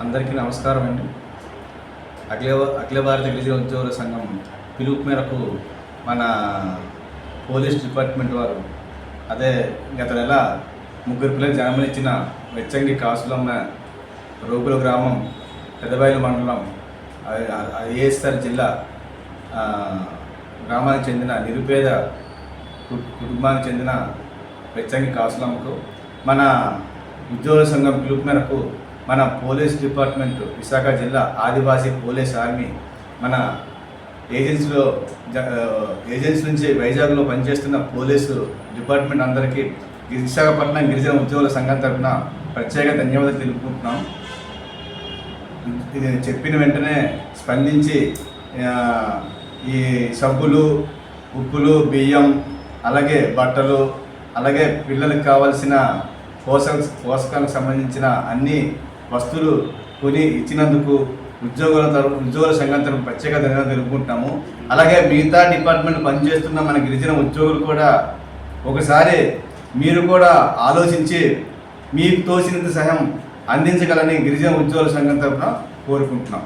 అందరికీ నమస్కారం అండి. అఖిల అఖిల భారత గిరిజన ఉద్యోగుల సంఘం పిలుపు మేరకు మన పోలీస్ డిపార్ట్మెంట్ వారు అదే గత నెల ముగ్గురు పిల్లలు జన్మనిచ్చిన వెచ్చంగి కాసులమ్మ రోగుల గ్రామం పెద్దబయలు మండలం ఏఎస్ఆర్ జిల్లా గ్రామానికి చెందిన నిరుపేద కు- కుటుంబానికి చెందిన వెచ్చంగి కాసులమ్మకు మన ఉద్యోగుల సంఘం పిలుపు మేరకు మన పోలీస్ డిపార్ట్మెంట్ విశాఖ జిల్లా ఆదివాసీ పోలీస్ ఆర్మీ మన ఏజెన్సీలో ఏజెన్సీ నుంచి వైజాగ్లో పనిచేస్తున్న పోలీసు డిపార్ట్మెంట్ అందరికీ విశాఖపట్నం గిరిజన ఉద్యోగుల సంఘం తరఫున ప్రత్యేక ధన్యవాదాలు తెలుపుకుంటున్నాం. ఇది చెప్పిన వెంటనే స్పందించి ఈ సబ్బులు ఉప్పులు బియ్యం అలాగే బట్టలు అలాగే పిల్లలకు కావాల్సిన పోషక పోషకాలకు సంబంధించిన అన్ని వస్తువులు కొని ఇచ్చినందుకు ఉద్యోగుల తరపు ఉద్యోగుల సంఘం తరపు ప్రత్యేక ధన్యవాదాలు తెలుపుకుంటున్నాము. అలాగే మిగతా డిపార్ట్మెంట్ పనిచేస్తున్న మన గిరిజన ఉద్యోగులు కూడా ఒకసారి మీరు కూడా ఆలోచించి మీకు తోచినంత సహాయం అందించగలని గిరిజన ఉద్యోగుల సంఘం తరఫున కోరుకుంటున్నాం.